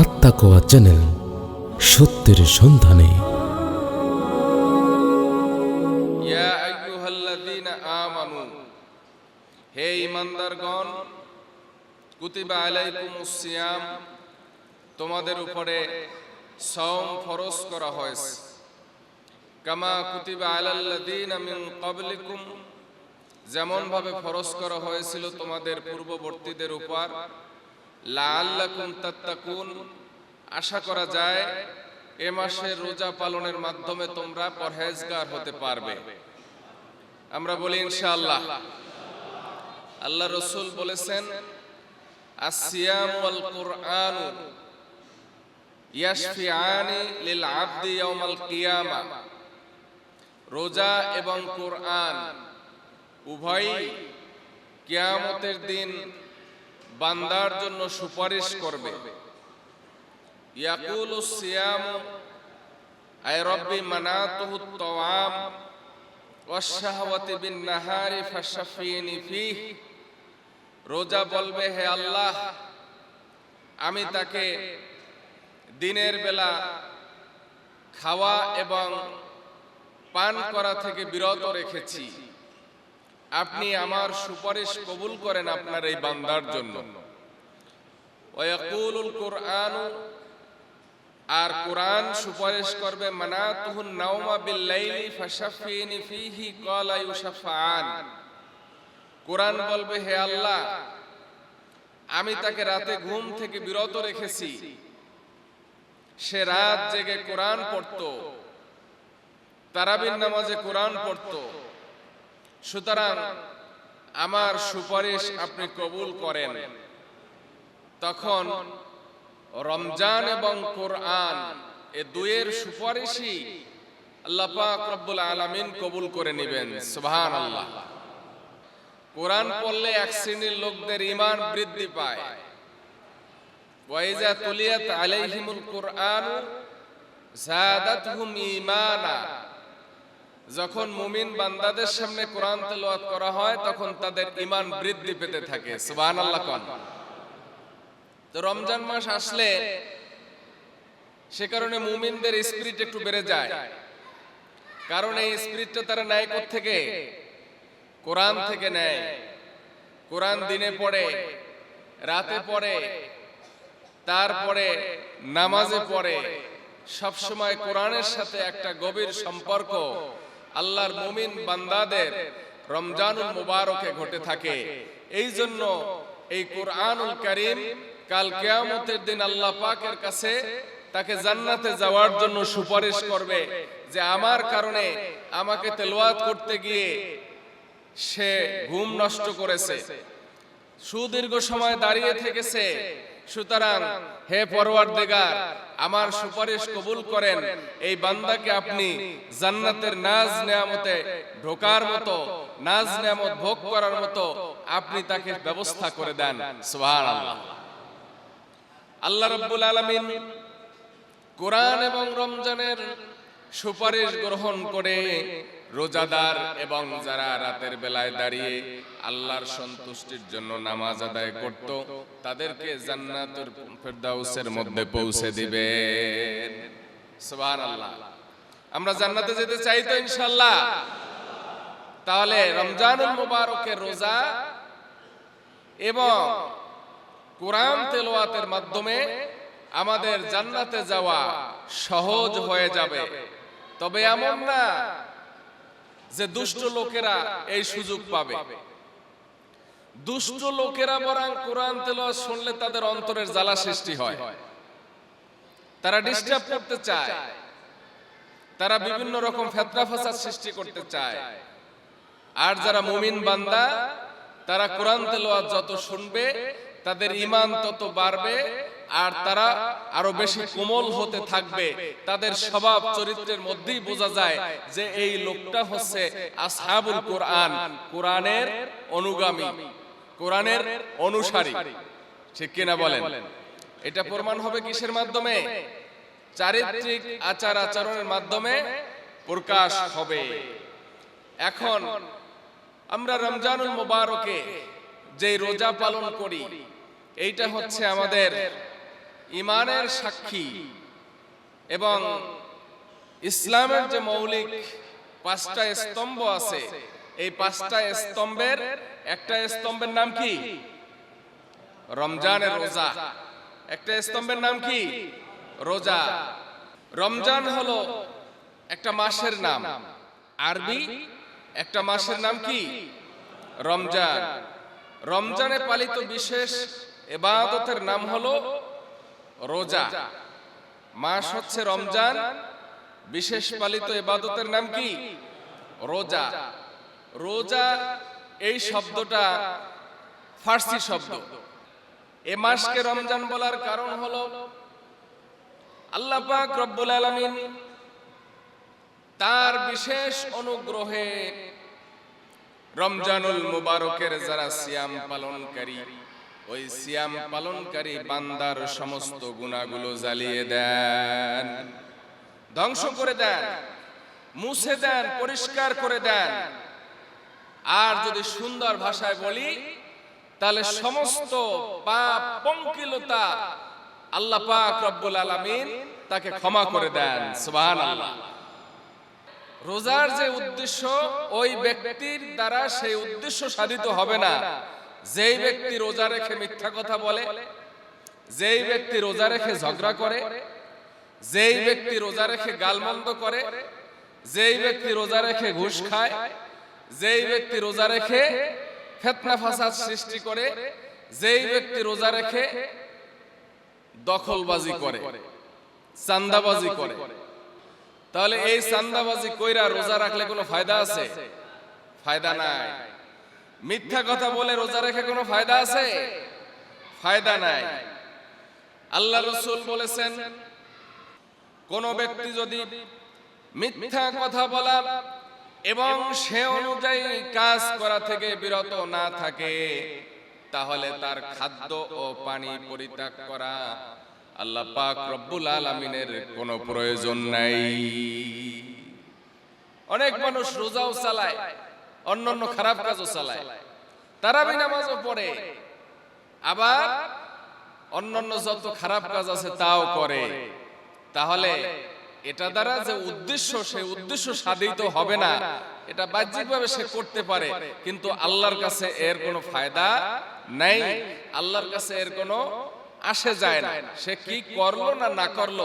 আত্মাকোয়া channel সত্যের সন্ধানে। হে ঈমানদারগণ, কুতিবা আলাইকুমুস সিয়াম। তোমাদের উপরে সওম ফরজ করা হয়েছে। কামা কুতিবা আলাল্লাযীনা মিন ক্বাবলিকুম যেমন ভাবে ফরজ করা হয়েছিল তোমাদের পূর্ববর্তীদের উপর আশা করা যায় এ মাসে রোজা পালনের মাধ্যমে তোমরা পরহেজগার হতে পারবে। আমরা বলি ইনশাআল্লাহ। আল্লাহ রসুল বলেছেন কিয়ামা। রোজা এবং কোরআন উভয়ই কিয়ামতের দিন বান্দার জন্য সুপারিশ করবে। ইয়াকুলু সিয়াম আয় রব্বি মানাতুহু তাওয়াম, ওয়াশশাহওয়াতি বিন নাহারি ফাশফিনি ফিহ। রোজা বলবে, হে আল্লাহ, আমি তাকে দিনের বেলা খাওয়া এবং পান করা থেকে বিরত রেখেছি। আপনি আমার সুপারিশ কবুল করেন আপনার এই বান্দার জন্য। ওয়াকুলুল কুরআন আর কোরআন সুপারিশ করবে মানাতুহুন নাওমা বিল লাইলি ফাশাফিনি ফিহি ক্বালা ইউশাফাআন কোরআন বলবে হে আল্লাহ আমি তাকে রাতে ঘুম থেকে বিরত রেখেছি। সে রাত জেগে কোরআন পড়তো। তারাবির নামাজে কোরআন পড়তো। সুতরাং আমার সুপারিশ আপনি কবুল করেন। তখন রমজান এবং কোরআন এ দুয়ের সুপারিশই আল্লাহ পাক রব্বুল আলামিন কবুল করে নেবেন। সুবহানাল্লাহ। কোরআন পড়লে এক শ্রেণির লোকদের ঈমান বৃদ্ধি পায়। ওয়াইজা আলাইহিমুল কুরআন জাদাতহুম ঈমানা। যখন মুমিন বান্দাদের সামনে কোরআন তেলাওয়াত করা হয়, তখন তাদের ঈমান বৃদ্ধি পেতে থাকে। সুবহানাল্লাহ কোন। তো রমজান মাস আসলে সে কারণে মুমিনদের স্পিরিট একটু বেড়ে যায়। কারণ এই স্পিরিটটা তারা নেয় থেকে কোরআন থেকে নেয়। কোরআন দিনে পড়ে, রাতে পড়ে, তারপরে নামাজে পড়ে। সবসময় কোরআনের সাথে একটা গভীর সম্পর্ক আল্লাহর মুমিন বান্দাদের রমজানুল মুবারকে ঘটে থাকে। এই জন্য এই কোরআনুল করিম কাল কেয়ামতের দিন আল্লাহ পাকের কাছে তাকে জান্নাতে যাওয়ার জন্য সুপারিশ করবে যে আমার কারণে আমাকে তেলাওয়াত করতে গিয়ে সে ঘুম নষ্ট করেছে। সুদীর্ঘ সময় দাঁড়িয়ে থেকেছে। সুতরাং হে পরওয়ার দেগার আমার সুপারিশ কবুল করেন। এই বান্দাকে আপনি জান্নাতের নাজ নেয়ামতে ঢোকার মতো, নাজ নেয়ামত ভোগ করার মতো আপনি তাকে ব্যবস্থা করে দেন। সুবহানাল্লাহ। আল্লাহ রাব্বুল আলামিন কোরআন এবং রমজানের সুপারিশ গ্রহণ করে রোজাদার এবং যারা রাতের বেলায় দাঁড়িয়ে আল্লাহর সন্তুষ্টির জন্য নামাজ আদায় করত, তাদেরকে জান্নাতুল ফেরদাউসের মধ্যে পৌঁছে দিবেন সুবহানাল্লাহ। আমরা জান্নাতে যেতে চাই তো ইনশাআল্লাহ। তাহলে রমজানুল মুবারকের রোজা এবং কোরআন তেলাওয়াতের মাধ্যমে আমাদের জান্নাতে যাওয়া সহজ হয়ে যাবে। তবে এমন না যে দুষ্ট লোকেরা এই সুযোগ পাবে। দুষ্ট লোকেরা বরং কোরআন তেলাওয়াত শুনলে তাদের অন্তরের জ্বালা সৃষ্টি হয়। তারা ডিস্টার্ব করতে চায়। তারা বিভিন্ন রকম ফেতনা ফাসাদ সৃষ্টি করতে চায়। আর যারা মুমিন বান্দা, তারা কোরআন তেলাওয়াত যত শুনবে, তাদের ইমান তত বাড়বে আর তারা আরও বেশি কোমল হতে থাকবে। তাদের স্বভাব চরিত্রের মধ্যেই বোঝা যায় যে এই লোকটা হচ্ছে আসহাবুল কোরআন, কোরআনের অনুগামী, কোরআনের অনুসারী। ঠিক কিনা বলেন? এটা প্রমাণ হবে কিসের মাধ্যমে? চারিত্রিক আচার আচরণের মাধ্যমে প্রকাশ হবে। এখন আমরা রমজানুল মোবারকে যে রোজা পালন করি, এইটা হচ্ছে আমাদের ইমানের সাক্ষী এবং ইসলামের যে মৌলিক পাঁচটা স্তম্ভ আছে, এই পাঁচটা স্তম্ভের একটা স্তম্ভের নাম কি? রমজানের রোজা। একটা স্তম্ভের নাম কি? রোজা। রমজান হলো একটা মাসের নাম। আরবি একটা মাসের নাম কি? রমজান। রমজানে পালিত বিশেষ এবাদতের নাম হলো রোজা। মাস হচ্ছে রমজান। বিশেষ পালিত এবাদতের নাম কি? রোজা। রোজা। এই শব্দটা ফার্সি শব্দ। এ মাসকে রমজান বলার কারণ হলো আল্লাহ পাক রব্বুল আলামিন তার বিশেষ অনুগ্রহে রমজানুল মুবারকের যারা সিয়াম পালনকারী ওই সিয়াম পালনকারী বান্দার সমস্ত গুণাগুলো জ্বালিয়ে দেন, ধ্বংস করে দেন, মুছে দেন, পরিষ্কার করে দেন। আর যদি সুন্দর ভাষায় বলি, তাহলে সমস্ত পাপ, পঙ্কিলতা আল্লাহ পাক রব্বুল আলামিন তাকে ক্ষমা করে দেন, সুবহানাল্লাহ। রোজার যে উদ্দেশ্য, ওই ব্যক্তির দ্বারা সেই উদ্দেশ্য সাধিত হবে না। যেই ব্যক্তি রোজা রেখে মিথ্যা কথা বলে, যেই ব্যক্তি রোজা রেখে ঝগড়া করে, যেই ব্যক্তি রোজা রেখে গালমন্দ করে, যেই ব্যক্তি রোজা রেখে ঘুষ খায়, যেই ব্যক্তি রোজা রেখে ফেতনা ফাসাদ সৃষ্টি করে, যেই ব্যক্তি রোজা রেখে দখলবাজি করে, চান্দাবাজি করে। তাহলে এই চান্দাবাজি কইরা রোজা রাখলে কোনো ফায়দা আছে? ফায়দা নাই। মিথ্যা কথা বলে রোজা রেখে কোনো ফায়দা আছে? ফায়দা নাই। আল্লাহ রসুল বলেছেন, কোন ব্যক্তি যদি মিথ্যা কথা বলা এবং সে অনুযায়ী কাজ করা থেকে বিরত না থাকে, তাহলে তার খাদ্য ও পানি পরিত্যাগ করা আল্লাহ পাক রব্বুল আলামিনের কোনো প্রয়োজন নাই। অনেক মানুষ রোজাও চালায়। অন্যান্য খারাপ কাজও চালায়। তারাবি নামাজও পড়ে। আবার অন্যান্য যত খারাপ কাজ আছে তাও করে। তাহলে এটা দ্বারা যে উদ্দেশ্য সেই উদ্দেশ্য সাধিত হবে না। এটা বাহ্যিকভাবে সে করতে পারে কিন্তু আল্লাহর কাছে এর কোনো ফায়দা নাই। আল্লাহর কাছে এর কোনো আসে যায় না। সে কি করল না না করল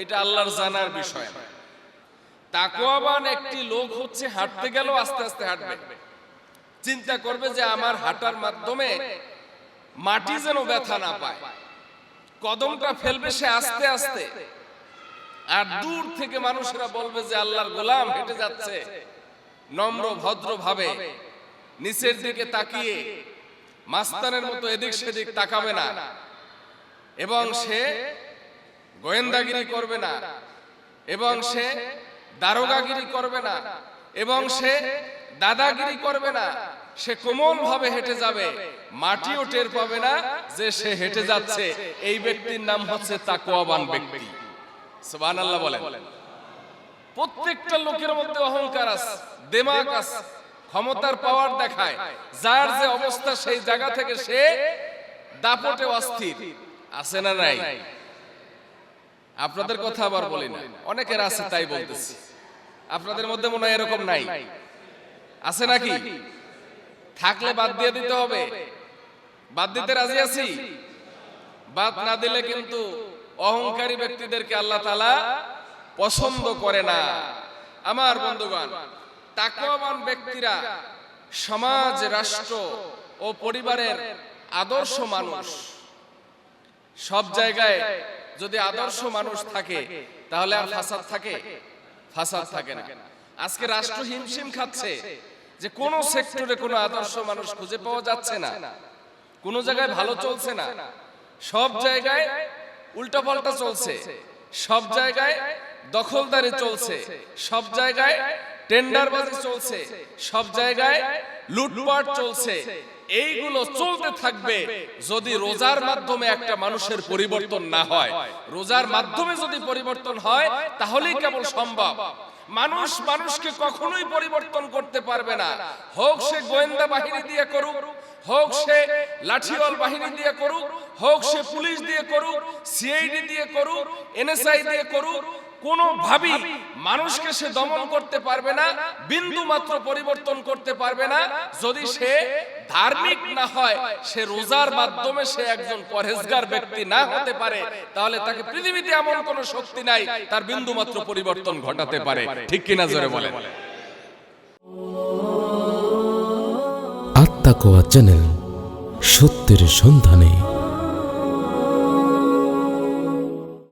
এটা আল্লাহর জানার বিষয়। না তাকওয়াবান একটি লোক হচ্ছে হাঁটতে গেল, আস্তে আস্তে হাঁটবে। চিন্তা করবে যে আমার হাঁটার মাধ্যমে মাটি যেন ব্যথা না পায়। কদমটা ফেলবে সে আস্তে আস্তে। আর দূর থেকে মানুষরা বলবে যে আল্লাহর গোলাম, হেঁটে যাচ্ছে। নম্র ভদ্র ভাবে নিচের দিকে তাকিয়ে মাস্তানের মতো এদিক সেদিক তাকাবে না। এবং সে গোয়েন্দাগিরি করবে না। এবং সে দারোগাগিরি করবে না। এবং সে দাদাগিরি করবে না। সে কোমল ভাবে হেঁটে যাবে। মাটিও টের পাবে না যে সে হেঁটে যাচ্ছে। এই ব্যক্তির নাম হচ্ছে তাকওয়াবান ব্যক্তি। সুবহানাল্লাহ বলেন। প্রত্যেকটা লোকের মধ্যে অহংকার আছে দেমাগ আছে, ক্ষমতার পাওয়ার দেখায়। যার যে অবস্থা সেই জায়গা থেকে সে দাপটে অস্থির। আছে না নাই? আপনাদের কথা আবার বলি না। অনেকের আছে তাই বলতেছি। আপনাদের মধ্যে মনে হয় এরকম নাই। আছে নাকি? থাকলে বাদ দিয়ে দিতে হবে। বাদ দিতে রাজি আছি। বাদ না দিলে কিন্তু অহংকারী ব্যক্তিদেরকে আল্লাহ তালা পছন্দ করে না। আমার বন্ধুগণ তাকওয়াবান ব্যক্তিরা সমাজ রাষ্ট্র ও পরিবারের আদর্শ মানুষ। সব জায়গায় যদি আদর্শ মানুষ থাকে তাহলে আর ফাসাদ থাকে। ফাসাদ থাকে না। আজকে রাষ্ট্র হিমশিম খাচ্ছে যে কোন সেক্টরে কোনো আদর্শ মানুষ খুঁজে পাওয়া যাচ্ছে না। কোন জায়গায় ভালো চলছে না। সব জায়গায় উল্টাপাল্টা চলছে। সব জায়গায় দখলদারি চলছে। সব জায়গায় টেন্ডারবাজি চলছে। সব জায়গায় লুটপাট চলছে। এইগুলো চলতে থাকবে যদি রোজার মাধ্যমে একটা মানুষের পরিবর্তন না হয়। রোজার মাধ্যমে যদি পরিবর্তন হয়, তাহলেই কেবল সম্ভব। মানুষ মানুষকে কখনোই পরিবর্তন করতে পারবে না। হোক সে গোয়েন্দা বাহিনী দিয়ে করুক, হোক সে লাঠিওয়াল বাহিনী দিয়ে করুক, হোক সে পুলিশ দিয়ে করুক, সিআইডি দিয়ে করুক, এনএসআই দিয়ে করুক কোনোভাবেই মানুষকে সে দমন করতে পারবে না বিন্দু মাত্র পরিবর্তন করতে পারবে না। যদি সে ধার্মিক না হয়, সে রোজার মাধ্যমে সে একজন পরহেজগার ব্যক্তি না হতে পারে, তাহলে তাকে পৃথিবীতে এমন কোন শক্তি নাই, তার বিন্দু মাত্র পরিবর্তন ঘটাতে পারে। ঠিক কিনা জোরে বলে আত্মাকোয়া চ্যানেল, সত্যের সন্ধানে।